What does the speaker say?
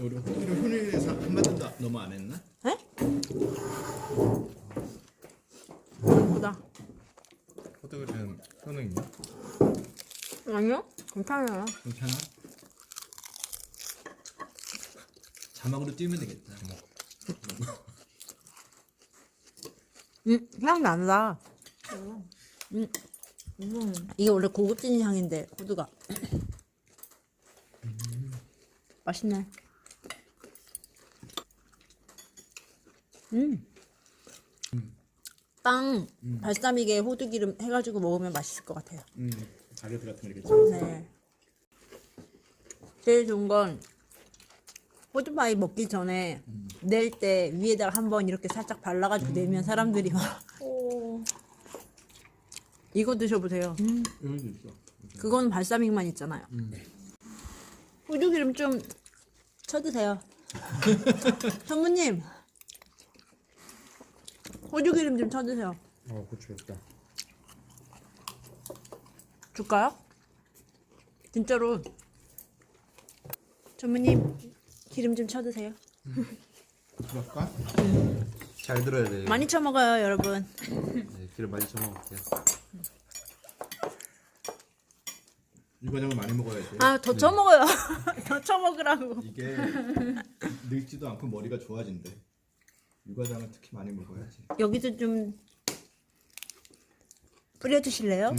우리 훈육에서 한 마디 더 너무 안 했나? 에? 보다. 호두기는 효능 있나? 아니요? 괜찮아요. 괜찮아? 자막으로 띄우면 되겠다. 음, 향 난다. 음, 음. 이게 원래 고급진 향인데 호두가. 맛있네. 음. 빵 발사믹에 호두 기름 해가지고 먹으면 맛있을 것 같아요. 음, 바게트 같은 거 이렇게 네. 제일 좋은 건 호두파이 먹기 전에 낼때 위에다가 한번 이렇게 살짝 발라가지고 내면 사람들이 막 이거 드셔보세요. 여기도 있어. 그건 발사믹만 있잖아요. 호두기름 좀 쳐드세요. 성무님 호두기름 좀 쳐드세요. 어, 고추였다. 줄까요? 진짜로. 전무님 기름 좀 쳐드세요. 그럴까? 잘 들어야 돼. 많이 쳐먹어요, 여러분. 네, 기름 많이 쳐먹을게요. 유과장을 많이 먹어야 돼. 아, 더 쳐먹어요. 더 쳐먹으라고. 이게 늙지도 않고 머리가 좋아진대. 유과장은 특히 많이 먹어야지. 여기도 좀 뿌려주실래요?